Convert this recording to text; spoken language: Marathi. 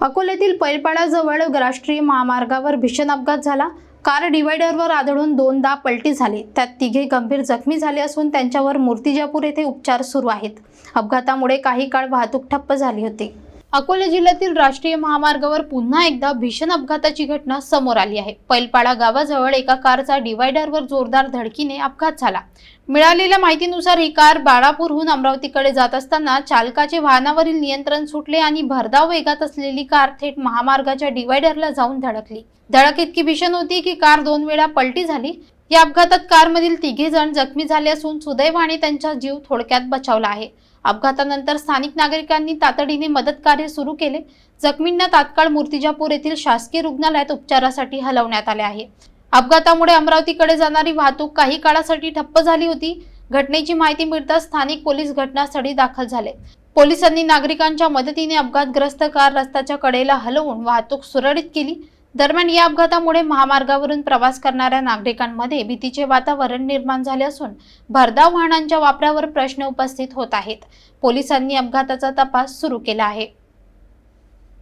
अकोल्यातील पैलपाडाजवळ राष्ट्रीय महामार्गावर भीषण अपघात झाला. कार डिवायडरवर आदळून दोनदा पलटी झाली. त्यात तिघे गंभीर जखमी झाले असून त्यांच्यावर मूर्तिजापूर येथे उपचार सुरू आहेत. अपघातामुळे काही काळ वाहतूक ठप्प झाली होती. अकोला जिल्ह्यातील राष्ट्रीय महामार्गावर पुन्हा एकदा भीषण अपघाताची घटना समोर आली आहे. पैलपाडा गावाजवळ एका कारचा डिवायडरवर जोरदार धडकीने अपघात झाला. मिळालेल्या माहितीनुसार ही कार बाळापूरहून अमरावतीकडे जात असताना चालकाचे वाहनावरील नियंत्रण सुटले आणि भरधाव वेगात असलेली कार थेट महामार्गाच्या डिवायडरला जाऊन धडकली. धडक इतकी भीषण होती की कार दोन वेळा पलटी झाली. या अपघातात कारमधील तिघे जण जखमी झाले असून सुदैवाने त्यांचा जीव थोडक्यात बचावला आहे. अपघातानंतर स्थानिक नागरिकांनी तातडीने मदत कार्य सुरू केले. जखमींना तात्काळ मूर्तिजापूर येथील शासकीय रुग्णालयात उपचारासाठी हलवण्यात आले आहे. अपघातामुळे अमरावतीकडे जाणारी वाहतूक काही काळासाठी ठप्प झाली होती. घटनेची माहिती मिळताच स्थानिक पोलीस घटनास्थळी दाखल झाले. पोलिसांनी नागरिकांच्या मदतीने अपघातग्रस्त कार रस्त्याच्या कडेला हलवून वाहतूक सुरळीत केली. दरम्यान या अपघातामुळे महामार्गावरून प्रवास करणाऱ्या नागरिकांमध्ये भीतीचे वातावरण निर्माण झाले असून भरधाव वाहनांच्या वापरावर प्रश्न उपस्थित होत आहेत. पोलिसांनी अपघाताचा तपास सुरू केला आहे.